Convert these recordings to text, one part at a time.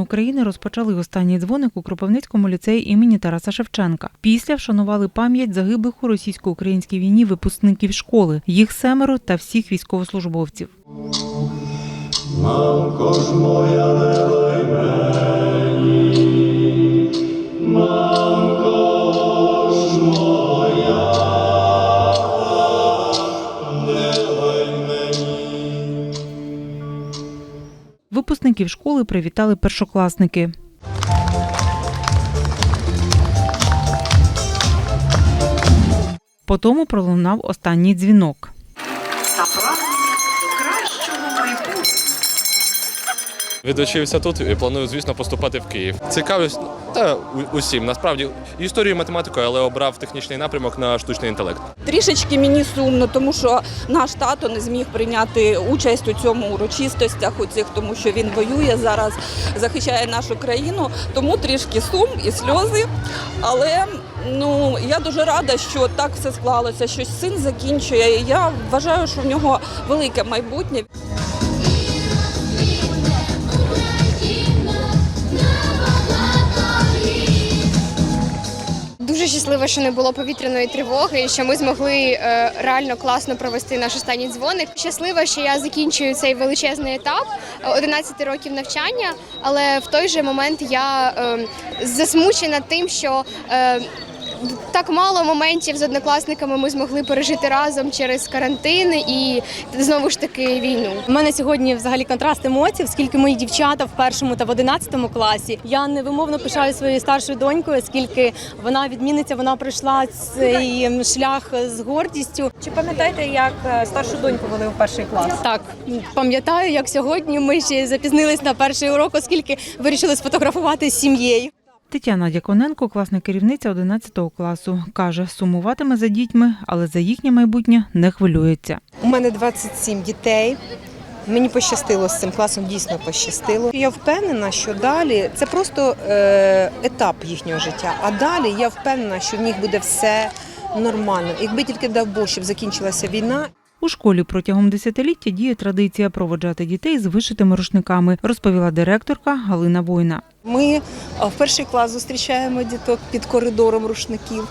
України розпочали останній дзвоник у Кропивницькому ліцеї імені Тараса Шевченка. Після вшанували пам'ять загиблих у російсько-українській війні випускників школи, їх семеро та всіх військовослужбовців. Мамко ж моя не лай Випускників школи привітали першокласники. Потому пролунав останній дзвінок. та прагнення кращого майбутнього. Відучився тут і планую, звісно, поступати в Київ. Цікавлюсь та усім. Насправді історію математикою, але обрав технічний напрямок на штучний інтелект. Трішечки мені сумно, тому що наш тато не зміг прийняти участь у цьому урочистостях, у цих, тому що він воює зараз, захищає нашу країну. Тому трішки сум і сльози. Але ну я дуже рада, що так все склалося, що син закінчує. Я вважаю, що в нього велике майбутнє. Щаслива, що не було повітряної тривоги, і що ми змогли е, реально класно провести наш останній дзвоник. Щаслива, що я закінчую цей величезний етап е, 11 років навчання, але в той же момент я е, засмучена тим, що е, так мало моментів з однокласниками ми змогли пережити разом через карантин і знову ж таки війну. У мене сьогодні взагалі контраст емоцій, оскільки мої дівчата в першому та в одинадцятому класі. Я невимовно пишаю своєю старшою донькою, оскільки вона відмінниця, вона пройшла цей шлях з гордістю. Чи пам'ятаєте, як е, старшу доньку вели у перший клас? Так пам'ятаю, як сьогодні ми ще запізнились на перший урок, оскільки вирішили сфотографувати з сім'єю. Тетяна Дяконенко, класна керівниця 11 класу, каже, сумуватиме за дітьми, але за їхнє майбутнє не хвилюється. У мене 27 дітей. Мені пощастило з цим класом, дійсно пощастило. Я впевнена, що далі це просто е, етап їхнього життя. А далі я впевнена, що в них буде все нормально. Якби тільки дав Бог, щоб закінчилася війна, У школі протягом десятиліття діє традиція проводжати дітей з вишитими рушниками, розповіла директорка Галина Война. Ми в перший клас зустрічаємо діток під коридором рушників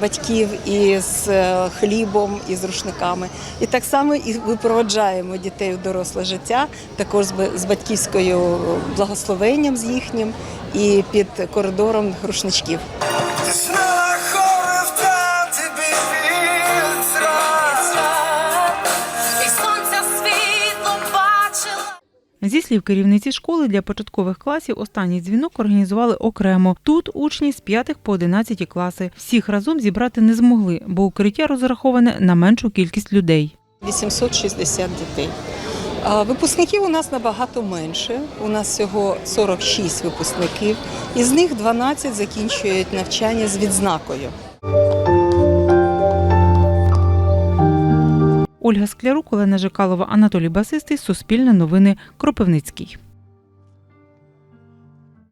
батьків із е, хлібом і з рушниками. І так само і випроваджаємо дітей в доросле життя, також з батьківською благословенням з їхнім і під коридором рушничків. Зі слів керівниці школи для початкових класів останній дзвінок організували окремо. Тут учні з 5 по 11 класи. Всіх разом зібрати не змогли, бо укриття розраховане на меншу кількість людей. 860 дітей. Випускників у нас набагато менше. У нас всього 46 випускників, із них 12 закінчують навчання з відзнакою. Ольга Склярук, Олена Жикалова, Анатолій Басистий, Суспільне новини, Кропивницький.